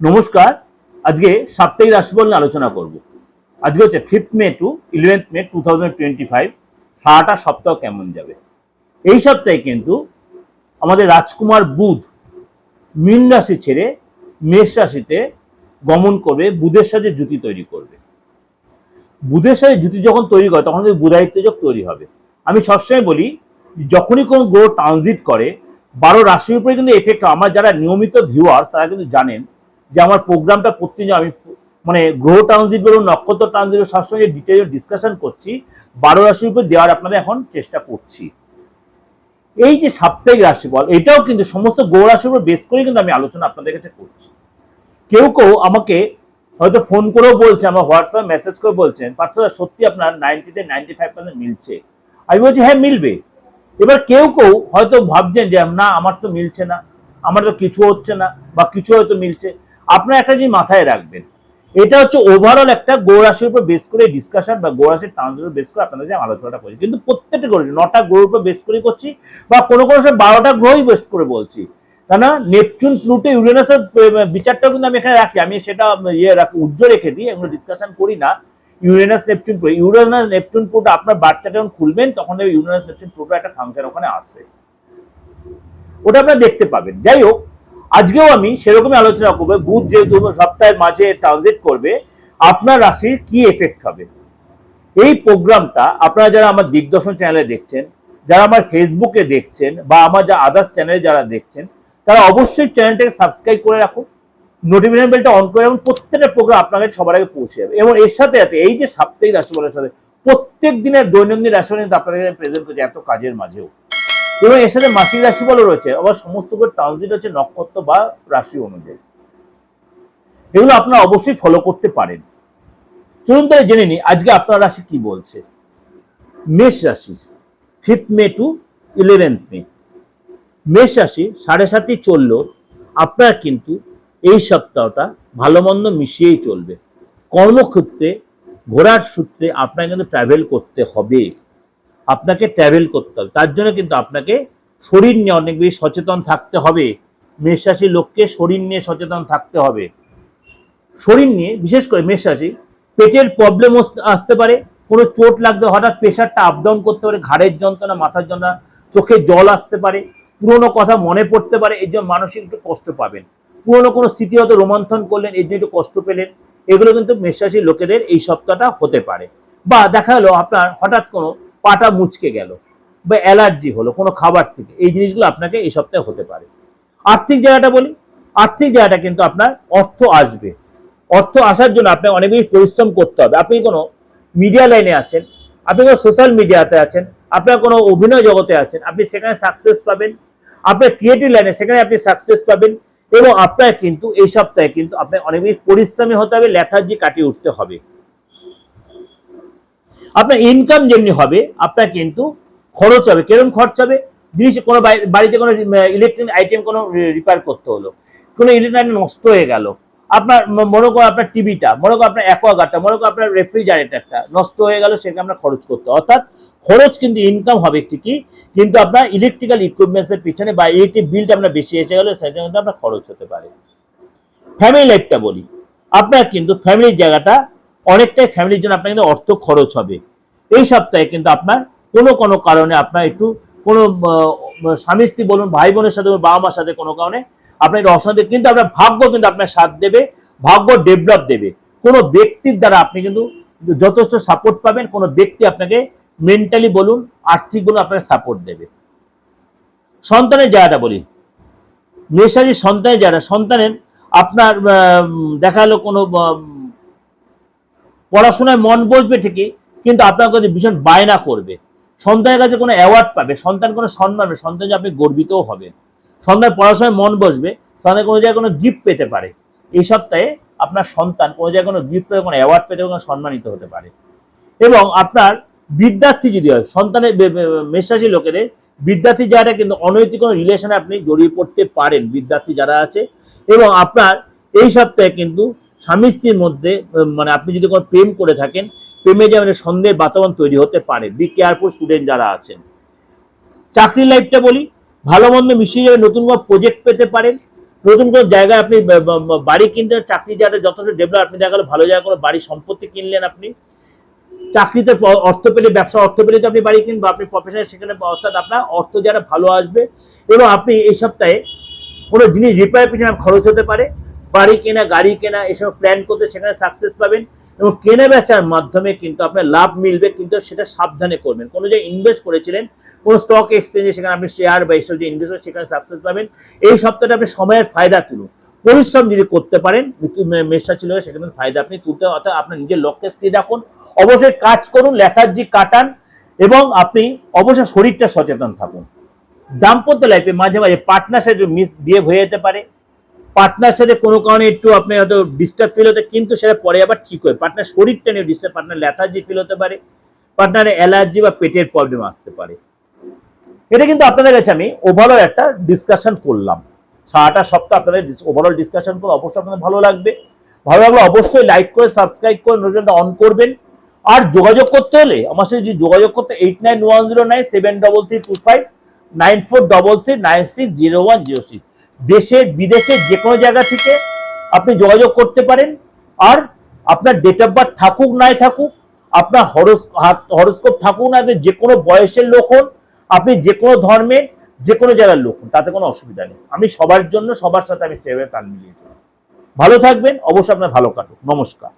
নমস্কার, আজকে সাপ্তাহিক রাশিফল নিয়ে আলোচনা করব। আজকে হচ্ছে fifth May to eleventh May two thousand twenty five সারাটা সপ্তাহ কেমন যাবে? এই সপ্তাহে কিন্তু আমাদের রাজকুমার বুধ মীন রাশি ছেড়ে মেষ রাশিতে গমন করবে, বুধের সাথে জুতি তৈরি করবে। বুধের সাথে জুতি যখন তৈরি করে, তখন কিন্তু বুধায়িত্বযোগ তৈরি হবে। আমি সবসময় বলি, যখনই কোনো গ্রহ ট্রানজিট করে, বারো রাশির উপরে কিন্তু এফেক্ট হয়। আমার যারা নিয়মিত ভিউয়ার্স তারা কিন্তু জানেন যে আমার প্রোগ্রামটা প্রতিদিন আমি মানে গ্রহ ট্রানজিট বলুন, নক্ষত্র ট্রানজিট সবসময় ডিটেল ডিসকাশন করছি। বারো রাশির উপর দেওয়ার আপনাদের এখন চেষ্টা করছি। এই যে সাপ্তাহিক রাশিফল, এটাও কিন্তু সমস্ত গ্রহ রাশির উপর বেস করে কিন্তু আমি আলোচনা আপনাদের কাছে করছি। কেউ কেউ আমাকে হয়তো ফোন করেও বলছে আমার হোয়াটসঅ্যাপ মেসেজ করে বলছেন পার্থ সত্যি আপনার নাইনটিতে নাইনটি ফাইভ পার্সেন্ট মিলছে। আমি বলছি হ্যাঁ মিলবে। এবার কেউ কেউ হয়তো ভাবছেন যে, না, আমার তো মিলছে না, আমার তো কিছু হচ্ছে না, বা কিছু হয়তো মিলছে। আপনার একটা জিনিস মাথায় রাখবেন, এটা হচ্ছে ওভারঅল একটা গৌরাশির উপর বেস করে ডিসকাশন বা গৌরাশির ট্রান্সের উপর বেস করে আপনাদের যে আলোচনাটা করছি। কিন্তু প্রত্যেকটা গ্রহ নটা গ্রহের উপর বেস করে করছি বা কোনো কোনো সময় বারোটা গ্রহই বেস করে বলছি। কেন নেপচুন, প্লুটো, ইউরেনাসের বিচারটাও কিন্তু আমি এখানে রাখি। আমি সেটা ইয়ে রাখি, উজ্জ্বল রেখে দিই, এগুলো ডিসকাশন করি না। Uranus, Neptune, Pluto, Uranus, Neptune, Pluto, আপনার বাচ্চাটা যখন খুলবেন, তখন ইউরেনাস, নেপচুন প্লুটো একটা ফাংশন ওখানে আছে। ওটা আপনারা দেখতে পাবেন। যাই হোক আজকেও আমি সেরকমই আলোচনা করব। বুধ যেহেতু সপ্তাহের মাঝে ট্রানজিট করবে, আপনার রাশির কি এফেক্ট হবে? এই প্রোগ্রামটা আপনারা যারা আমার দিগদর্শন চ্যানেলে দেখছেন, যারা আমার ফেসবুকে দেখছেন, বা আমার যা আদার্স চ্যানেলে যারা দেখছেন, তারা অবশ্যই চ্যানেলটাকে সাবস্ক্রাইব করে রাখুন নোটিফিকেশন বেলটা অন করে রাখুন, প্রত্যেকটা প্রোগ্রাম আপনার কাছে সবার আগে পৌঁছে যাবে। এবং এর সাথে সাথে এই যে সাপ্তাহিক রাশিফলের সাথে, প্রত্যেক দিনের দৈনন্দিন রাশিফল কিন্তু আপনাদের প্রেজেন্ট করছে এত কাজের মাঝেও। এবং এর সাথে মাসিক রাশিফলও রয়েছে। আবার সমস্ত ট্রানজিট হচ্ছে নক্ষত্র বা রাশি অনুযায়ী। এগুলো আপনারা অবশ্যই ফলো করতে পারেন। চলুন তাহলে জেনে নিই, আজকে আপনার রাশি কি বলছে? মেষ রাশি fifth May to eleventh May. মেষ রাশি, সাড়ে সাতই চললেও আপনার কিন্তু এই সপ্তাহটা ভালো মন্দ মিশিয়েই চলবে। কর্মক্ষেত্রে, ঘোরার সূত্রে আপনাকে কিন্তু ট্রাভেল করতে হবে। আপনাকে ট্রাভেল করতে হবে। তার জন্য কিন্তু আপনাকে শরীর নিয়ে অনেক বেশি সচেতন থাকতে হবে। মেষ রাশির লোককে শরীর নিয়ে সচেতন থাকতে হবে। শরীর নিয়ে, বিশেষ করে মেষ রাশি পেটের প্রবলেম আসতে পারে, কোনো চোট লাগতে হঠাৎ প্রেশারটা আপ ডাউন করতে পারে, ঘাড়ের যন্ত্রণা, মাথার যন্ত্রণা, চোখে জল আসতে পারে, পুরোনো কথা মনে পড়তে পারে, এর জন্য মানসিক একটু কষ্ট পাবেন। পুরোনো কোনো স্মৃতি হয়তো রোমন্থন করলেন এই জন্য একটু কষ্ট পেলেন, এগুলো কিন্তু মেষরাশির লোকেদের এই সপ্তাহটা হতে পারে। বা দেখা গেলো আপনার হঠাৎ কোনো পাটা মুচকে গেল বা অ্যালার্জি হলো কোনো খাবার থেকে। এই জিনিসগুলো আপনাকে এই সপ্তাহে হতে পারে। আর্থিক জায়গাটা বলি, আর্থিক জায়গাটা কিন্তু আপনার অর্থ আসবে। অর্থ আসার জন্য আপনাকে অনেক বেশি পরিশ্রম করতে হবে। আপনি কোনো মিডিয়া লাইনে আছেন, আপনি কোনো সোশ্যাল মিডিয়াতে আছেন, আপনার কোনো অভিনয় জগতে আছেন, আপনি সেখানে সাকসেস পাবেন আপনার ক্রিয়েটিভ লাইনে সেখানে আপনি সাকসেস পাবেন এবং আপনার কিন্তু এই সপ্তাহে কিন্তু আপনার অনেক বেশি পরিশ্রমী হতে হবে লেথার্জি কাটিয়ে উঠতে হবে। আপনার ইনকাম যেমনি হবে, আপনার কিন্তু খরচ হবে। কীরকম খরচ হবে? জিনিস কোনো বাড়িতে কোনো ইলেকট্রনিক আইটেম কোনো রিপেয়ার করতে হলো। কোনো ইলেকট্রনিক নষ্ট হয়ে গেল। আপনার মনে করো আপনার টিভিটা মনে করো আপনার অ্যাকোয়াগার্ডটা মনে করো আপনার রেফ্রিজারেটরটা নষ্ট হয়ে গেল সেটা আমরা খরচ করতে অর্থাৎ খরচ কিন্তু ইনকাম হবে ঠিকই, কিন্তু আপনার ইলেকট্রিক্যাল ইকুইপমেন্টসের পিছনে বা ইলেকট্রিক বিলটা আপনার বেশি এসে গেলে, সেটা কিন্তু আপনার খরচ হতে পারে। ফ্যামিলি লাইফটা বলি। আপনার কিন্তু ফ্যামিলির জায়গাটা অনেকটাই ফ্যামিলির জন্য আপনার কিন্তু অর্থ খরচ হবে। এই সপ্তাহে কিন্তু আপনার কোনো কোনো কারণে আপনার একটু কোনো স্বামী স্ত্রী বলুন ভাই বোনের সাথে বাবা মার সাথে কোনো কারণে আপনার অশান্তি কিন্তু আপনার ভাগ্য কিন্তু আপনার সাথ দেবে, ভাগ্য ডেভেলপ দেবে। কোনো ব্যক্তির দ্বারা আপনি কিন্তু যথেষ্ট সাপোর্ট পাবেন, কোনো ব্যক্তি আপনাকে মেন্টালি বলুন, আর্থিক বলুন, আপনাকে সাপোর্ট দেবে। সন্তানের জায়গাটা বলি। মেষাজি সন্তানের জায়গাটা, সন্তানের আপনার দেখা গেলো কোনো পড়াশোনায় মন বসবে ঠিকই, কিন্তু আপনার কাছে ভীষণ বায়না করবে। সন্তানের কাছে কোনো অ্যাওয়ার্ড পাবে, সন্তান কোনো সম্মান পাবে, সন্তান যে আপনি গর্বিতও হবেন। সন্তান পড়াশোনায় মন বসবে, সন্তান কোনো জায়গায় কোনো গিফট পেতে পারে। এই সপ্তাহে আপনার সন্তান কোনো জায়গায় কোনো গিফট পেতে, কোনো অ্যাওয়ার্ড পেতে, কোনো সম্মানিত হতে পারে। এবং আপনার বিদ্যার্থী যদি হয়, সন্তানের মেষরাশি লোকেদের, বিদ্যার্থী যারা কিন্তু অনৈতিক কোনো রিলেশনে আপনি জড়িয়ে পড়তে পারেন, বিদ্যার্থী যারা আছে, এবং আপনার এই সপ্তাহে কিন্তু স্বামী স্ত্রীর মধ্যে মানে আপনি যদি কোনো প্রেম করে থাকেন, প্রেমে যেমন সন্দেহের বাতাবরণ তৈরি হতে পারে। বি কেয়ারফুল স্টুডেন্ট যারা আছেন। চাকরির লাইফটা বলি, ভালো মন্দ মিশিয়ে যাবে নতুন কোনো প্রজেক্ট পেতে পারেন, নতুন কোনো জায়গায় আপনি বাড়ি কিনতে চাকরি যাতে যথেষ্ট ডেভেলপ আপনি দেখা গেলো ভালো জায়গা কোনো বাড়ি সম্পত্তি কিনলেন আপনি, চাকরিতে অর্থ পেলে, ব্যবসা অর্থ পেলে তো আপনি বাড়ি কিনবেন আপনি প্রফেশনাল সেখানে, অর্থাৎ আপনার অর্থ যারা ভালো আসবে, এবং আপনি এই সপ্তাহে কোনো জিনিস রিপেয়ার পিছনে খরচ হতে পারে বাড়ি কেনা, গাড়ি কেনা এসব প্ল্যান করতে সেখানে সাকসেস পাবেন এবং কেনা বেচার মাধ্যমে কিন্তু আপনার লাভ মিলবে, কিন্তু সেটা সাবধানে করবেন। কোনো যে ইনভেস্ট করেছিলেন, কোনো স্টক এক্সচেঞ্জে সেখানে আপনি শেয়ার বা এইসব যে ইনভেস্ট সেখানে সাকসেস পাবেন। এই সপ্তাহটা আপনি সময়ের ফায়দা তুলুন। পরিশ্রম যদি করতে পারেন মেষরা ছিল, সেখানে ফায়দা আপনি তুলতে অর্থাৎ আপনার নিজের লক্ষ্যে স্থির রাখুন। অবশ্যই কাজ করুন লেথার্জি কাটান এবং আপনি অবশ্যই শরীরটা সচেতন থাকুন। দাম্পত্য লাইফে মাঝে মাঝে পার্টনার সাথে মিস বিহেভ হয়ে যেতে পারে। পার্টনার সাথে কোনো কারণে একটু আপনি হয়তো ডিস্টার্ব ফিল হতে, কিন্তু সেটা পরে আবার ঠিক হয়। পার্টনার শরীরটা নিয়ে ডিস্টার্ব পার্টনার ল্যাথার্জি ফিল হতে পারে পার্টনারে অ্যালার্জি বা পেটের প্রবলেম আসতে পারে। এটা কিন্তু আপনাদের কাছে আমি ওভারঅল একটা ডিসকাশন করলাম। সারাটা সপ্তাহ আপনাদের ওভারঅল ডিসকাশন করে অবশ্যই আপনাদের ভালো লাগবে। ভালো লাগলে অবশ্যই লাইক করে সাবস্ক্রাইব করে নোটিফিকেশনটা অন করবেন। আর যোগাযোগ করতে হলে আমার সাথে যদি যোগাযোগ করতে eight nine one zero nine seven double three two five nine four double three nine six zero one zero six দেশের বিদেশের যে কোনো জায়গা থেকে আপনি যোগাযোগ করতে পারেন। আর আপনার ডেট অফ বার্থ থাকুক, নাই থাকুক, আপনার হরস হরস্কোপ থাকুক, না যে কোনো বয়সের লোক হন, আপনি যে কোনো ধর্মের যে কোনো জায়গার লোক তাতে কোনো অসুবিধা নেই। আমি সবার জন্য, সবার সাথে আমি সেভাবে তাল মিলিয়েছি। ভালো থাকবেন, অবশ্যই আপনার ভালো কাটুক। নমস্কার।